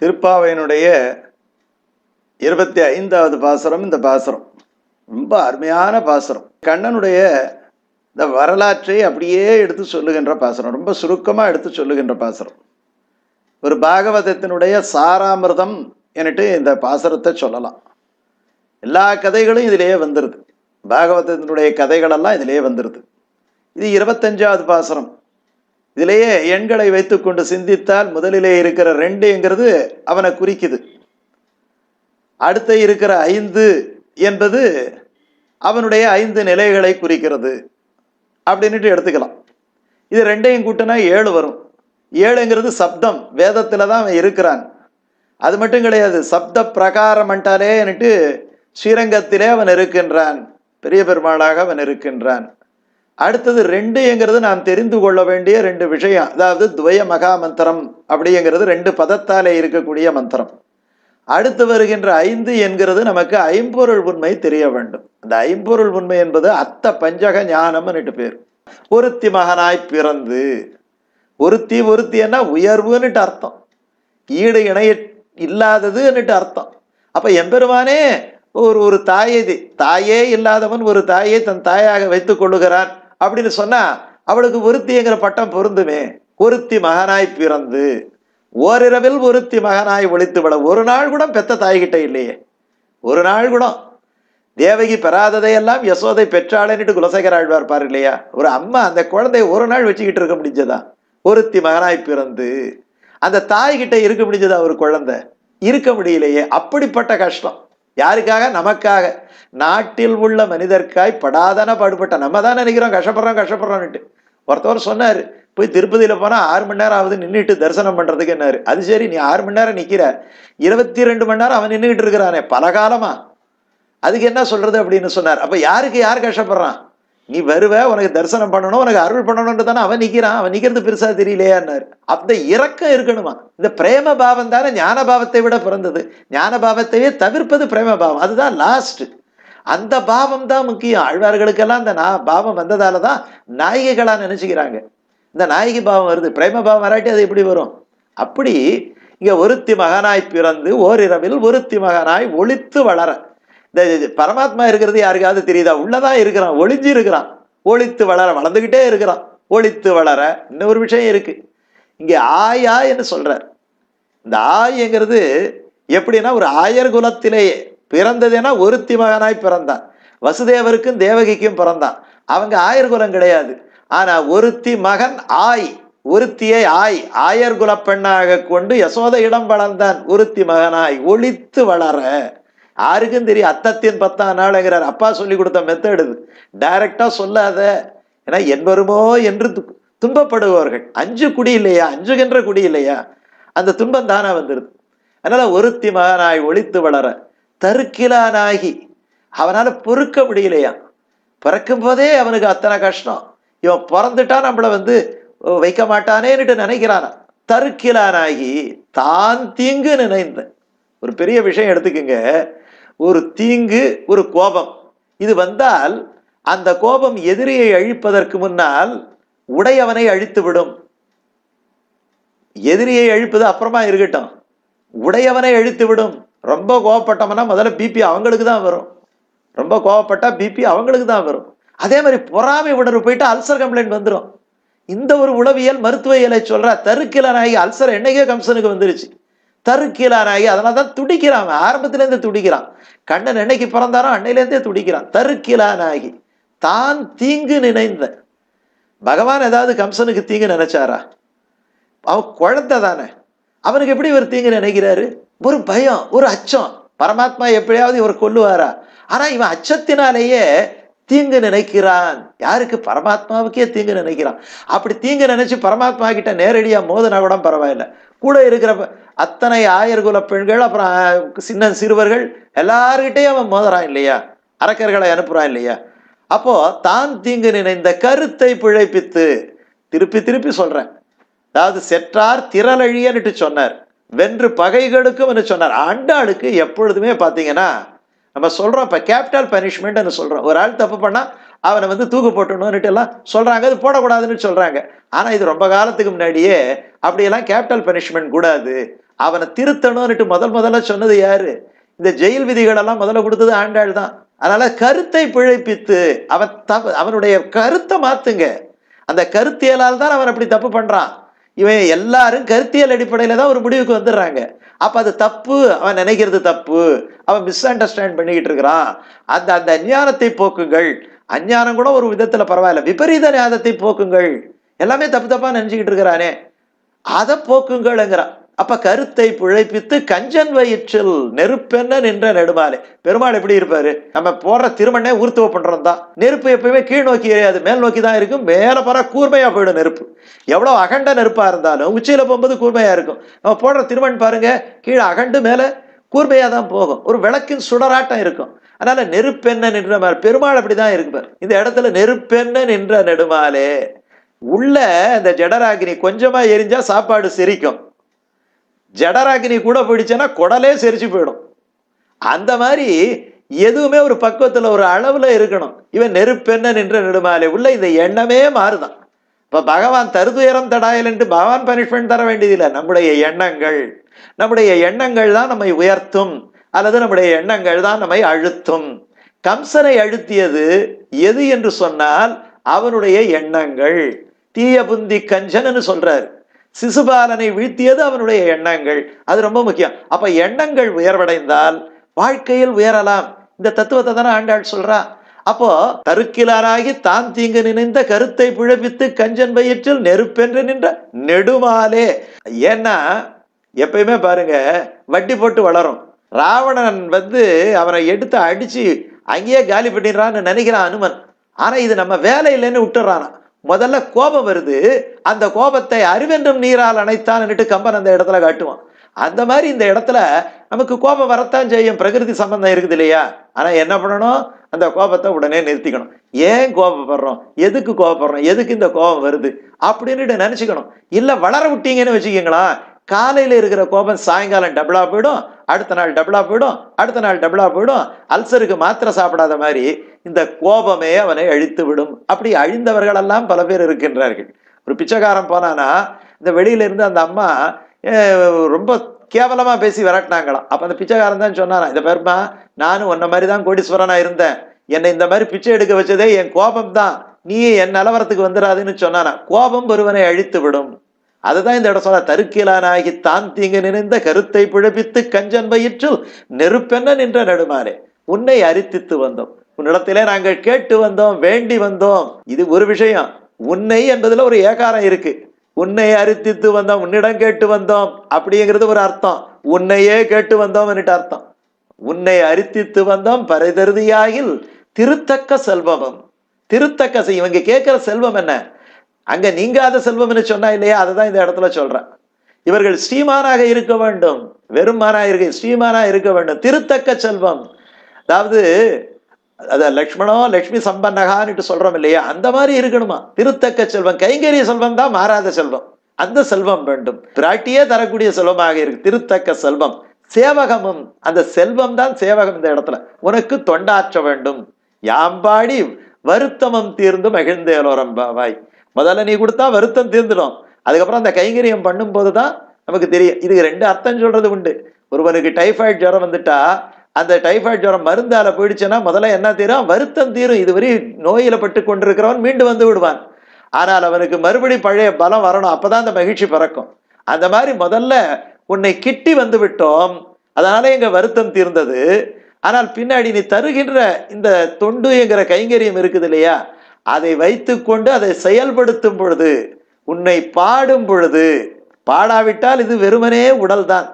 திருப்பாவையினுடைய இருபத்தி ஐந்தாவது பாசுரம் இந்த பாசுரம். ரொம்ப அருமையான பாசுரம். கண்ணனுடைய இந்த வரலாற்றை அப்படியே எடுத்து சொல்லுகின்ற பாசுரம். ரொம்ப சுருக்கமாக எடுத்து சொல்லுகின்ற பாசுரம். ஒரு பாகவதத்தினுடைய சாராமிர்தம் என்னட்டு இந்த பாசுரத்தை சொல்லலாம். எல்லா கதைகளும் இதிலேயே வந்துடுது பாகவதத்தினுடைய கதைகளெல்லாம் இதிலேயே வந்துடுது இது இருபத்தஞ்சாவது பாசுரம். இதிலேயே எண்களை வைத்துக்கொண்டு சிந்தித்தால் முதலிலே இருக்கிற ரெண்டுங்கிறது அவனை குறிக்குது. அடுத்த இருக்கிற ஐந்து என்பது அவனுடைய ஐந்து நிலைகளை குறிக்கிறது அப்படின்ட்டு எடுத்துக்கலாம். இது ரெண்டையும் கூட்டினா ஏழு வரும். ஏழுங்கிறது சப்தம். வேதத்தில் தான் அவன் இருக்கிறான். அது மட்டும் கிடையாது சப்த பிரகாரமண்டாலேன்னுட்டு ஸ்ரீரங்கத்திலே அவன் இருக்கின்றான். பெரிய பெருமாளாக அவன் இருக்கின்றான். அடுத்தது ரெண்டுங்கிறது நாம் தெரிந்து கொள்ள வேண்டிய ரெண்டு விஷயம். அதாவது துவய மகா மந்திரம் அப்படிங்கிறது ரெண்டு பதத்தாலே இருக்கக்கூடிய மந்திரம். அடுத்து வருகின்ற ஐந்து என்கிறது நமக்கு ஐம்பொருள் உண்மை தெரிய வேண்டும். அந்த ஐம்பொருள் உண்மை என்பது அத்த பஞ்சக ஞானம்னுட்டு பேர். ஒருத்தி மகனாய் பிறந்து ஒருத்தி ஒருத்தின்னா உயர்வுன்னுட்டு அர்த்தம். ஈடு இணைய இல்லாததுன்னுட்டு அர்த்தம். அப்ப எம்பெருமானே ஒரு ஒரு தாயதி தாயே இல்லாதவன் ஒரு தாயை தன் தாயாக வைத்துக் கொள்ளுகிறான். அப்படின்னு சொன்னா அவளுக்கு ஒருத்திங்கிற பட்டம் பொருந்துமே. ஒருத்தி மகனாய் பிறந்து ஓரிரவில் ஒருத்தி மகனாய் ஒழித்து விட ஒரு நாள் கூட பெத்த தாய்கிட்ட இல்லையே. ஒரு நாள் கூட. தேவகி பெறாததையெல்லாம் யசோதை பெற்றாளேன்னுட்டு குலசேகர ஆழ்வார் பாரு இல்லையா? ஒரு அம்மா அந்த குழந்தைய ஒரு நாள் வச்சுக்கிட்டு இருக்க முடிஞ்சதா? ஒருத்தி மகனாய் பிறந்து அந்த தாய்கிட்ட இருக்க முடிஞ்சதா ஒரு குழந்தை? இருக்க முடியலையே. அப்படிப்பட்ட கஷ்டம். யாருக்காக? நமக்காக. நாட்டில் உள்ள மனிதர்க்காய் படாதான பாடுபட்ட. நம்ம தான் நினைக்கிறோம் கஷ்டப்படுறோம் கஷ்டப்படுறோம்னுட்டு. ஒருத்தவர் சொன்னார் போய் திருப்பதியில் போனால் ஆறு மணி நேரம் ஆகுது நின்றுட்டு தரிசனம் பண்ணுறதுக்கு என்னாரு அது சரி நீ ஆறு மணி நேரம் நிற்கிற இருபத்தி ரெண்டு மணி நேரம் அவன் நின்றுக்கிட்டு இருக்கிறானே பல காலமாக அதுக்கு என்ன சொல்கிறது அப்படின்னு சொன்னார். அப்போ யாருக்கு யார் கஷ்டப்படுறான்? நீ வருவ உனக்கு தரிசனம் பண்ணணும் உனக்கு அருள் பண்ணணும்னு தானே அவன் நிற்கிறான் அவன் நிற்கிறது பெருசா தெரியலையான்னாரு. அந்த இறக்கம் இருக்கணுமா? இந்த பிரேம பாவம் தானே ஞான பாவத்தை விட பிறந்தது. ஞான பாவத்தையே தவிர்ப்பது பிரேம பாவம். அதுதான் லாஸ்ட் அந்த பாவம் தான் முக்கியம். ஆழ்வார்களுக்கெல்லாம் அந்த நான் பாவம் வந்ததால தான் நாயகிகளா நினைச்சுக்கிறாங்க. இந்த நாயகி பாவம் வருது. பிரேம பாவம் வராட்டி அது எப்படி வரும்? அப்படி இங்க ஒருத்தி மகனாய் பிறந்து ஓரிரவில் ஒருத்தி மகனாய் ஒழித்து வளர இந்த பரமாத்மா இருக்கிறது யாருக்காவது தெரியுதா? உள்ளதான் இருக்கிறான் ஒளிஞ்சு இருக்கிறான். ஒளித்து வளர வளர்ந்துக்கிட்டே இருக்கிறான். ஒளித்து வளர இன்னொரு விஷயம் இருக்கு. இங்கே ஆயா என்று சொல்றார். இந்த ஆய்ங்கிறது எப்படின்னா ஒரு ஆயர் குலத்திலேயே பிறந்ததுன்னா ஒருத்தி மகனாய் பிறந்தான். வசுதேவருக்கும் தேவகிக்கும் பிறந்தான். அவங்க ஆயர் குலம் கிடையாது. ஆனா ஒருத்தி மகன் ஆய் ஒருத்தியை ஆய் ஆயர் குல பெண்ணாக கொண்டு யசோத இடம் வளர்ந்தான். ஒருத்தி மகனாய் ஒளித்து வளர யாருக்கும் தெரியும் அத்தத்தின் பத்தாம் நாளுங்கிறார். அப்பா சொல்லி கொடுத்த மெத்தடு டைரக்டா சொல்லாத. ஏன்னா என் வருமோ என்று துன்பப்படுபவர்கள். அஞ்சு குடி இல்லையா? அஞ்சுகின்ற குடி இல்லையா? அந்த துன்பம் தானா வந்துருது. அதனால ஒருத்தி மகனாய் ஒளித்து வளர தருக்கிலானாகி அவனால பொறுக்க முடியலையா? பிறக்கும் போதே அவனுக்கு அத்தனை கஷ்டம். இவன் பிறந்துட்டா நம்மளை வந்து வைக்க மாட்டானேன்னுட்டு நினைக்கிறானா? தருக்கிலானாகி தான் தீங்கு நினைந்த ஒரு பெரிய விஷயம் எடுத்துக்கோங்க. ஒரு தீங்கு ஒரு கோபம். இது வந்தால் அந்த கோபம் எதிரியை அழிப்பதற்கு முன்னால் உடையவனை அழித்து விடும் எதிரியை அழிப்பது அப்புறமா இருக்கட்டும். உடையவனை அழித்து விடும் ரொம்ப கோவப்பட்டோம்னா முதல்ல பிபி அவங்களுக்கு தான் வரும். ரொம்ப கோவப்பட்டா பிபி அவங்களுக்கு தான் வரும். அதே மாதிரி பொறாமை உணர்வு போயிட்டு அல்சர் கம்ப்ளைண்ட் வந்துடும் இந்த ஒரு உளவியல் மருத்துவ இயலை தருக்கில நாயகி அல்சர் என்னைக்கே கம்சனுக்கு வந்துருச்சு. தருக்கிலானாகி அதனால தான் துடிக்கிறான் ஆரம்பத்திலேருந்து துடிக்கிறான். கண்ணன் என்னைக்கு பிறந்தாரோ அன்னையிலேருந்தே துடிக்கிறான். தருக்கிலானாகி தான் தீங்கு நினைந்த. பகவான் ஏதாவது கம்சனுக்கு தீங்கு நினைச்சாரா? அவன் குழந்தை தானே. அவனுக்கு எப்படி ஒரு தீங்கு நினைக்கிறாரு? ஒரு பயம் ஒரு அச்சம். பரமாத்மா எப்படியாவது இவர் கொல்லுவாரா? ஆனால் இவன் அச்சத்தினாலேயே தீங்கு நினைக்கிறான். யாருக்கு? பரமாத்மாவுக்கே தீங்கு நினைக்கிறான். அப்படி தீங்கு நினைச்சு பரமாத்மா கிட்ட நேரடியா மோதினா கூட பரவாயில்ல. கூட இருக்கிற அத்தனை ஆயர்குல பெண்கள் அப்புறம் சின்ன சிறுவர்கள் எல்லார்கிட்டையும் அவன் மோதுறான் இல்லையா? அரக்கர்களை அனுப்புறான் இல்லையா? அப்போ தான் தீங்கு நினைந்த கருத்தை பிழைப்பித்து திருப்பி திருப்பி சொல்றேன். அதாவது செற்றார் திரளழியன்னுட்டு சொன்னார். வென்று பகைகளுக்கும் சொன்னார். ஆண்டாளுக்கு எப்பொழுதுமே பார்த்தீங்கன்னா நம்ம சொல்றோம் இப்போ கேபிட்டல் பனிஷ்மெண்ட்னு சொல்றோம். ஒரு ஆள் தப்பு பண்ணா அவனை வந்து தூக்கு போட்டணும்னுட்டு எல்லாம் சொல்றாங்க. அது போடக்கூடாதுன்னு சொல்றாங்க. ஆனா இது ரொம்ப காலத்துக்கு முன்னாடியே அப்படியெல்லாம் கேபிட்டல் பனிஷ்மெண்ட் கூடாது. அவனை திருத்தணும்னுட்டு முதல் முதல்ல சொன்னது யாரு? இந்த ஜெயில் விதிகள் எல்லாம் முதல்ல கொடுத்தது ஆண்டாள் தான். அதனால கருத்தை பிழைப்பித்து அவன் தப்பு அவனுடைய கருத்தை மாத்துங்க. அந்த கருத்தியலால் தான் அவன் அப்படி தப்பு பண்றான். இவன் எல்லாரும் கருத்தியல் அடிப்படையில தான் ஒரு முடிவுக்கு வந்துடுறாங்க. அப்போ அது தப்பு. அவன் நினைக்கிறது தப்பு. அவன் மிஸ் அண்டர்ஸ்டாண்ட் பண்ணிக்கிட்டு இருக்கிறான். அந்த அந்த அஞ்ஞானத்தை போக்குங்கள். அஞ்ஞானம் கூட ஒரு விதத்தில் பரவாயில்ல. விபரீத ஞானத்தை போக்குங்கள். எல்லாமே தப்பு தப்பாக நினச்சிக்கிட்டு இருக்கிறானே. அதை போக்குங்கள்ங்கிறான். அப்ப கருத்தை பிழைப்பித்து கஞ்சன் வயிற்றில் நெருப்பென்ன நின்ற நெடுமாலை. பெருமாள் எப்படி இருப்பாரு? நம்ம போடுற திருமணே ஊர்த்துவ பண்றோம் தான் நெருப்பு எப்பயுமே கீழ் நோக்கி எரியாது மேல் நோக்கி தான் இருக்கும் மேல போற கூர்மையா போயிடும் நெருப்பு. எவ்வளவு அகண்ட நெருப்பா இருந்தாலும் உச்சியில போகும்போது கூர்மையா இருக்கும். நம்ம போடுற திருமண் பாருங்க கீழே அகண்டு மேல கூர்மையா தான் போகும். ஒரு விளக்கின் சுடராட்டம் இருக்கும். அதனால நெருப்பென்ன நின்ற மாதிரி பெருமாள் அப்படிதான் இருப்பார். இந்த இடத்துல நெருப்பென்ன நின்ற நெடுமாலே. உள்ள இந்த ஜடராகினி கொஞ்சமா எரிஞ்சா சாப்பாடு செரிக்கும். ஜடராகினி கூட போயிடுச்சுன்னா குடலே செரிச்சு போயிடும். அந்த மாதிரி எதுவுமே ஒரு பக்குவத்தில் ஒரு அளவில் இருக்கணும். இவன் நெருப்பென்ன நின்ற நெடுமாலே. உள்ள இந்த எண்ணமே மாறுதான். இப்போ பகவான் தருதுயரம் தடாயல் என்று பகவான் பனிஷ்மெண்ட் தர வேண்டியதில்லை. நம்முடைய எண்ணங்கள். நம்முடைய எண்ணங்கள் தான் நம்மை உயர்த்தும். அல்லது நம்முடைய எண்ணங்கள் தான் நம்மை அழுத்தும். கம்சனை அழுத்தியது எது என்று சொன்னால் அவனுடைய எண்ணங்கள். தீய புந்தி கஞ்சன்னு சொல்றாரு. சிசுபாலனை வீழ்த்தியது அவனுடைய எண்ணங்கள். அது ரொம்ப முக்கியம். அப்ப எண்ணங்கள் உயர்வடைந்தால் வாழ்க்கையில் உயரலாம். இந்த தத்துவத்தை தானே ஆண்டாள் சொல்றா. அப்போ தருக்கிலாராகி தான் தீங்கு நினைந்த கருத்தை பிழப்பித்து கஞ்சன் வயிற்றில் நெருப்பென்று நின்ற நெடுமாலே. ஏன்னா எப்பயுமே பாருங்க வட்டி போட்டு வளரும். ராவணன் வந்து அவனை எடுத்து அடிச்சு அங்கேயே காலி பண்ணிடுறான்னு நினைக்கிறான் அனுமன். ஆனா இது நம்ம வேலை இல்லைன்னு விட்டுறானா முதல்ல கோபம் வருது. அந்த கோபத்தை அறிவென்றும் நீரால் அணைத்தான்னுட்டு கம்பன் அந்த இடத்துல காட்டுவான். அந்த மாதிரி இந்த இடத்துல நமக்கு கோபம் வரத்தான் செய்யும். பிரகிருதி சம்பந்தம் இருக்குது இல்லையா? ஆனால் என்ன பண்ணணும்? அந்த கோபத்தை உடனே நிறுத்திக்கணும். ஏன் கோபப்படுறோம்? எதுக்கு கோபப்படுறோம்? எதுக்கு இந்த கோபம் வருது? அப்படின்னுட்டு நினச்சிக்கணும். இல்லை வளர விட்டீங்கன்னு வச்சுக்கிங்களா காலையில் இருக்கிற கோபம் சாயங்காலம் டபுளாக போயிடும். அடுத்த நாள் டபுளா போயிடும் அடுத்த நாள் டபுளா போயிடும். அல்சருக்கு மாத்திரை சாப்பிடாத மாதிரி இந்த கோபமே அவனை அழித்து விடும். அப்படி அழிந்தவர்கள் எல்லாம் பல பேர் இருக்கின்றார்கள். ஒரு பிச்சைக்காரன் போனானா இந்த வெளியிலேருந்து அந்த அம்மா ரொம்ப கேவலமாக பேசி விரட்டினாங்களாம். அப்போ அந்த பிச்சைக்காரன் தான் சொன்னானா இந்த பேருமா நானும் உன்ன மாதிரி தான் கோடீஸ்வரனா இருந்தேன். என்னை இந்த மாதிரி பிச்சை எடுக்க வச்சதே என் கோபம் தான் நீ என் நிலவரத்துக்கு வந்துடாதுன்னு சொன்னானா கோபம் ஒருவனை அழித்து விடும். அதுதான் இந்த இடம் சொல்ல தருக்கிலானாகி தான் தீங்கு நினைந்த கருத்தை பிழப்பித்து கஞ்சன் வயிற்றில் நெருப்பென்ன நின்ற நெடுமாறே உன்னை அரித்தித்து வந்தோம். உன்னிடத்திலே நாங்கள் கேட்டு வந்தோம் வேண்டி வந்தோம். இது ஒரு விஷயம். உன்னை என்பதுல ஒரு ஏகாரம் இருக்கு. உன்னை அரித்தித்து வந்தோம் உன்னிடம் கேட்டு வந்தோம் அப்படிங்கிறது ஒரு அர்த்தம். உன்னையே கேட்டு வந்தோம் அர்த்தம். உன்னை அரித்தித்து வந்தோம் பரைதருதியாகில் திருத்தக்க செல்வமும். திருத்தக்க செய்- இவங்க கேட்கிற செல்வம் என்ன? அங்க நீங்காத செல்வம் என்று சொன்னா இல்லையா? அதுதான் இந்த இடத்துல சொல்றேன். இவர்கள் ஸ்ரீமானாக இருக்க வேண்டும். வெறுமானா இருக்க ஸ்ரீமானா இருக்க வேண்டும். திருத்தக்க செல்வம். அதாவது அத லக்ஷ்மணோ லக்ஷ்மி சம்பன்னகான்னுட்டு சொல்றோம் இல்லையா? அந்த மாதிரி இருக்கணுமா? திருத்தக்க செல்வம். கைங்கரிய செல்வம் தான் மாறாத செல்வம். அந்த செல்வம் வேண்டும். பிராட்டியே தரக்கூடிய செல்வமாக இருக்கு. திருத்தக்க செல்வம். சேவகமும் அந்த செல்வம் தான் சேவகம் இந்த இடத்துல. உனக்கு தொண்டாற்ற வேண்டும். யாம்பாடி வருத்தமம் தீர்ந்து மகிழ்ந்தேலோரம் பாவாய் முதல்ல நீ கொடுத்தா வருத்தம் தீர்ந்துடும். அதுக்கப்புறம் அந்த கைங்கரியம் பண்ணும்போது தான் நமக்கு தெரியும். இதுக்கு ரெண்டு அர்த்தம் சொல்றது உண்டு. ஒருவனுக்கு டைஃபாய்டு ஜுரம் வந்துட்டா அந்த டைஃபாய்டு ஜுரம் மருந்தால போயிடுச்சுன்னா முதல்ல என்ன தீரும்? வருத்தம் தீரும். இதுவரை நோயில பட்டு கொண்டிருக்கிறவன் மீண்டு வந்து விடுவான். ஆனால் அவனுக்கு மறுபடி பழைய பலம் வரணும். அப்பதான் அந்த மகிழ்ச்சி பிறக்கும். அந்த மாதிரி முதல்ல உன்னை கிட்டி வந்து விட்டோம். அதனால எங்க வருத்தம் தீர்ந்தது. ஆனால் பின்னாடி நீ தருகின்ற இந்த தொண்டு என்கிற கைங்கரியம் இருக்குது இல்லையா? அதை வைத்துக்கொண்டு அதை செயல்படுத்தும் பொழுது உன்னை பாடும் பொழுது பாடாவிட்டால் இது வெறுமனே உடல் தான்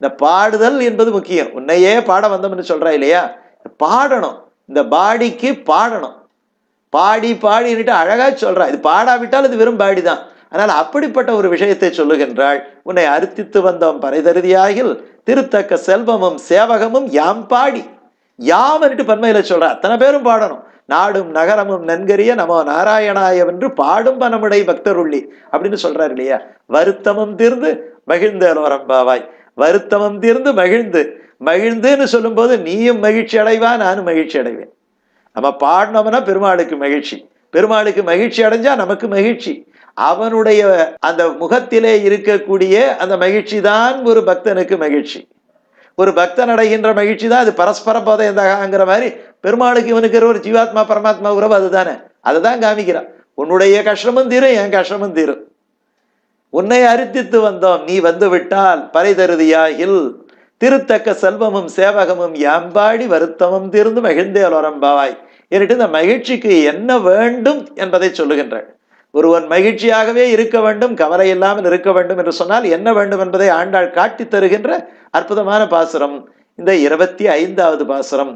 இந்த பாடுதல் என்பது முக்கியம். உன்னையே பாட வந்தோம்னு சொல்கிறா இல்லையா? பாடணும். இந்த பாடிக்கு பாடணும். பாடி பாடின்னுட்டு அழகா சொல்றா. இது பாடாவிட்டால் இது வெறும் பாடி தான் அதனால் அப்படிப்பட்ட ஒரு விஷயத்தை சொல்லுகின்றாள். உன்னை அறுத்தித்து வந்தோம் பறைதருதியாகில் திருத்தக்க செல்வமும் சேவகமும் யாம் பாடி. யாம்னுட்டு பன்மையில சொல்கிறா அத்தனை பேரும் பாடணும். நாடும் நகரமும் நன்கரிய நமோ நாராயணாயவென்று பாடும் பணமுடை பக்தருள்ளி. அப்படின்னு சொல்றாரு இல்லையா? வருத்தமும் தீர்ந்து மகிழ்ந்த பாவாய். வருத்தமும் தீர்ந்து மகிழ்ந்து. மகிழ்ந்துன்னு சொல்லும்போது நீயும் மகிழ்ச்சி அடைவா நானும் மகிழ்ச்சி அடைவேன். நம்ம பாடினோம்னா பெருமாளுக்கு மகிழ்ச்சி. பெருமாளுக்கு மகிழ்ச்சி அடைஞ்சா நமக்கு மகிழ்ச்சி. அவனுடைய அந்த முகத்திலே இருக்கக்கூடிய அந்த மகிழ்ச்சி தான் ஒரு பக்தனுக்கு மகிழ்ச்சி. ஒரு பக்தன் அடைகின்ற மகிழ்ச்சி தான் அது பரஸ்பர போதையந்தாகங்கிற மாதிரி பெருமாளுக்கு இவனுக்கு ஒரு ஜீவாத்மா பரமாத்மா உறவு அதுதானே. அதுதான் காமிக்கிறான். உன்னுடைய கஷ்டமும் தீரும் என் கஷ்டமும் தீரும் உன்னை அரித்தித்து வந்தோம் நீ வந்து விட்டால் பறை தருதியாகில் திருத்தக்க செல்வமும் சேவகமும் யாம்பாடி வருத்தமும் தீர்ந்து மகிழ்ந்தே பாவாய் என்னட்டு இந்த மகிழ்ச்சிக்கு என்ன வேண்டும் என்பதை சொல்லுகின்றாள். ஒருவன் மகிழ்ச்சியாகவே இருக்க வேண்டும் கவலை இல்லாமல் இருக்க வேண்டும் என்று சொன்னால் என்ன வேண்டும் என்பதை ஆண்டாள் காட்டி தருகின்ற அற்புதமான பாசுரம். இந்த இருபத்தி ஐந்தாவது பாசுரம்.